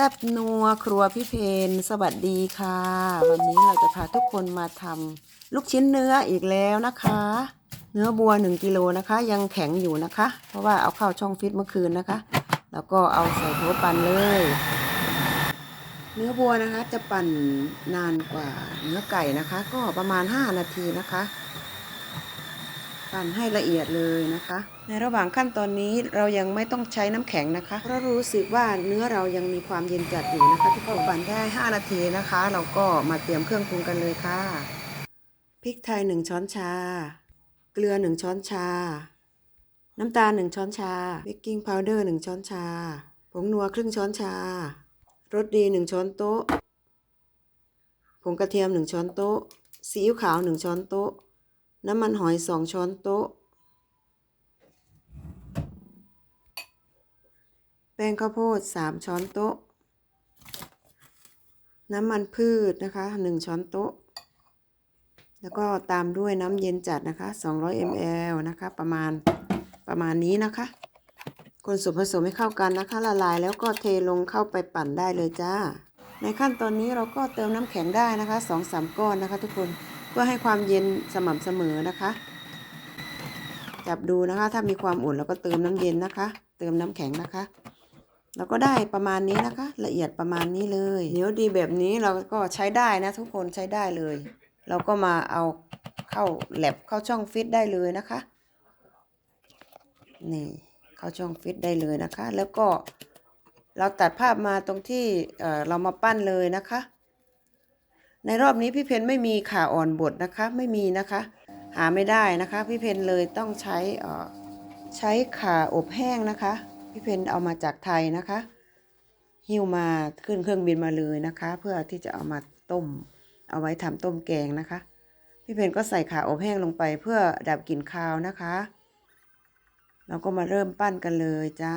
แซบนัวครัวพี่เพนสวัสดีค่ะ วันนี้เราจะพาทุกคนมาทำลูกชิ้นเนื้ออีกแล้วนะคะ เนื้อบัวหนึ่งกิโลนะคะ ยังแข็งอยู่นะคะ เพราะว่าเอาเข้าช่องฟิตเมื่อคืนนะคะ แล้วก็เอาใส่โถปั่นเลย เนื้อบัวนะคะจะปั่นนานกว่าเนื้อไก่นะคะ ก็ประมาณ 5 นาทีนะคะ ปั่นให้ละเอียดเลยนะคะ ในระหว่างขั้นตอนนี้เรายังไม่ต้องใช้น้ำแข็งนะคะเพราะรู้สึกว่าเนื้อเรายังมีความเย็นจัดอยู่นะคะที่พอปั่นได้ 5 นาทีนะคะ เราก็มาเตรียมเครื่องปรุงกันเลยค่ะพริกไทย 1 ช้อนชา เกลือ 1 ช้อนชา น้ำตาล 1 ช้อนชาเบกกิ้งพาวเดอร์ 1 ช้อนชา ผงนัวครึ่งช้อนชารสดี 1 ช้อนโต๊ะ ผงกระเทียม 1 ช้อนโต๊ะ ซีอิ๊วขาว 1 ช้อนโต๊ะ น้ำมันหอย2ช้อนโต๊ะ แป้งข้าวโพด3ช้อนโต๊ะ น้ำมันพืชนะคะ1ช้อนโต๊ะ แล้วก็ตามด้วยน้ำเย็นจัดนะคะ 200 ml นะคะ ประมาณประมาณนี้นะคะ คนส่วนผสมให้เข้ากันนะคะ ละลายแล้วก็เทลงเข้าไปปั่นได้เลยจ้า ในขั้นตอนนี้เราก็เติมน้ำแข็งได้นะคะ 2-3 ก้อนนะคะทุกคน เพื่อให้ความเย็นสม่ำเสมอนะคะ จับดูนะคะ ถ้ามีความอุ่นเราก็เติมน้ำเย็นนะคะ เติมน้ำแข็งนะคะเราก็ได้ประมาณนี้นะคะ ละเอียดประมาณนี้เลยเหนียวดีแบบนี้เราก็ใช้ได้นะทุกคนใช้ได้เลย เราก็มาเอาเข้าแลบเข้าช่องฟิตได้เลยนะคะนี่เข้าช่องฟิตได้เลยนะคะ แล้วก็เราตัดภาพมาตรงที่เออเรามาปั้นเลยนะคะ ในรอบนี้พี่เพนไม่มีขาอ่อนบดนะคะไม่มีนะคะ หาไม่ได้นะคะพี่เพนเลยต้องใช้อ่อใช้ขาอบแห้งนะคะ พี่เพนเอามาจากไทยนะคะหิ้วมาขึ้นเครื่องบินมาเลยนะคะ เพื่อที่จะเอามาต้ม เอาไว้ทำต้มแกงนะคะ พี่เพนก็ใส่ขาอบแห้งลงไปเพื่อดับกลิ่นคาวนะคะ เราก็มาเริ่มปั้นกันเลยจ้า